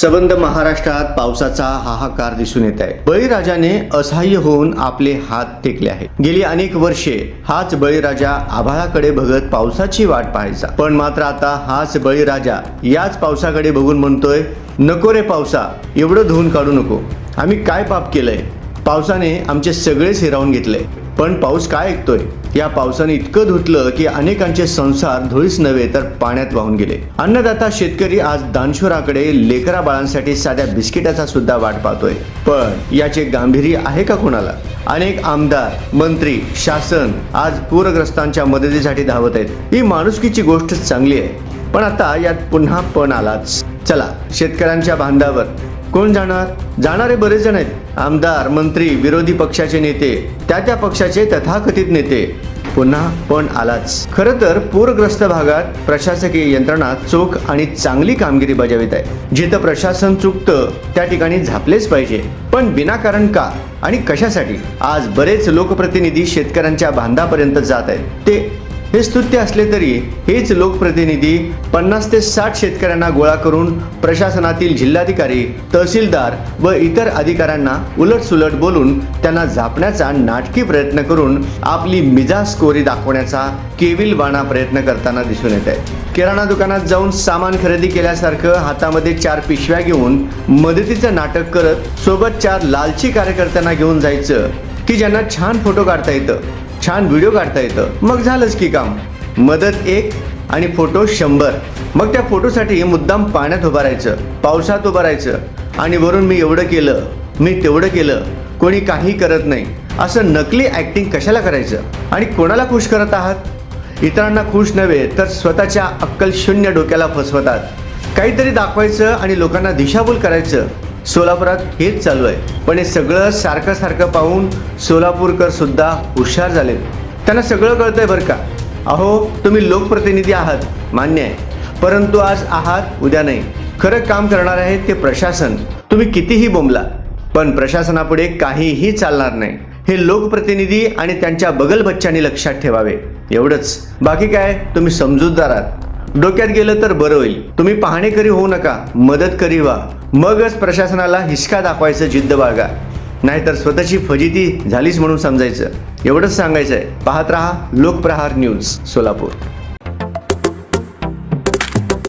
सबंध महाराष्ट्रात पावसाचा हाहाकार दिसून येत आहे. बळीराजाने असहाय्य होऊन आपले हात टेकले आहेत. गेली अनेक वर्षे हाच बळीराजा आभाळाकडे बघत पावसाची वाट पाहायचा. पण मात्र आता हाच बळीराजा याच पावसाकडे बघून म्हणतोय नको रे पावसा एवढं धुवून काढू नको. आम्ही काय पाप केलंय? पावसाने आमचे सगळेच हिरावून घेतले. पण पाऊस काय ऐकतोय? या पावसाने इतकं धुतलं की अनेकांचे संसार धुळीस नव्हे तर पाण्यात वाहून गेले. अन्नदाता शेतकरी आज दानशुराकडे लेकरा बाळांसाठी साध्या बिस्किटाचा सुद्धा वाट पाहतोय. पण याचे गांभीर्य आहे का कोणाला? अनेक आमदार मंत्री शासन आज पूरग्रस्तांच्या मदतीसाठी धावत आहेत. ही माणुसकीची गोष्ट चांगली आहे. पण आता यात पुन्हा पण आलाच. चला शेतकऱ्यांच्या बांधावर. कोण जाणार? जाणारे बरेच जण आहेत. आमदार मंत्री विरोधी पक्षाचे नेते. त्या त्या पक्षाचे तथाकथित नेते. पुन्हा पण आलाच. खरं तर पूरग्रस्त भागात प्रशासकीय यंत्रणा चोख आणि चांगली कामगिरी बजावित आहे. जिथं प्रशासन चुकतं त्या ठिकाणी झापलेच पाहिजे. पण विनाकारण का? आणि कशासाठी? आज बरेच लोकप्रतिनिधी शेतकऱ्यांच्या बांधापर्यंत जात आहेत. ते हे स्तुत्य असले तरी हेच लोकप्रतिनिधी पन्नास ते साठ शेतकऱ्यांना गोळा करून प्रशासनातील जिल्हाधिकारी तहसीलदार व इतर अधिकाऱ्यांना उलटसुलट बोलून त्यांना झापण्याचा नाटकी प्रयत्न करून आपली मिजाज स्कोरी दाखवण्याचा केविलवाणा प्रयत्न करताना दिसून येत आहे किराणा दुकानात जाऊन सामान खरेदी केल्यासारखं हातामध्ये चार पिशव्या घेऊन मदतीचं नाटक करत सोबत चार लालची कार्यकर्त्यांना घेऊन जायचं की ज्यांना छान फोटो काढता येतं. छान व्हिडिओ काढता येतं. मग झालंच की काम. मदत एक आणि फोटो शंभर. मग त्या फोटोसाठी मुद्दाम पाण्यात उभं राहायचं पावसात उभं राहायचं आणि वरून मी एवढं केलं मी तेवढं केलं. कोणी काही करत नाही. असं नकली ॲक्टिंग कशाला करायचं? आणि कोणाला खुश करत आहात? इतरांना खुश नव्हे तर स्वतःच्या अक्कल शून्य डोक्याला फसवतात. काहीतरी दाखवायचं आणि लोकांना दिशाभूल करायचं. सोलापुरात हेच चालू आहे. पण हे सगळं सारखं सारखं पाहून सोलापूरकर सुद्धा हुशार झाले त्यांना सगळं कळतंय बरं का? अहो तुम्ही लोकप्रतिनिधी आहात मान्य आहे. परंतु आज आहात उद्या नाही. खरं काम करणार आहे ते प्रशासन. तुम्ही कितीही बोंबला पण प्रशासनापुढे काहीही चालणार नाही. हे लोकप्रतिनिधी आणि त्यांच्या बगलबच्चांनी लक्षात ठेवावे. एवढंच. बाकी काय? तुम्ही समजूतदार आहात. डोक्यात गेलं तर बरं होईल. तुम्ही पाहणेकरी होऊ नका मदत करी व्हा. मगच प्रशासनाला हिसका दाखवायचं जिद्द बाळगा. नाहीतर स्वतःची फजिती झालीच म्हणून समजायचं. एवढंच सांगायचं आहे पाहत रहा लोकप्रहार न्यूज सोलापूर.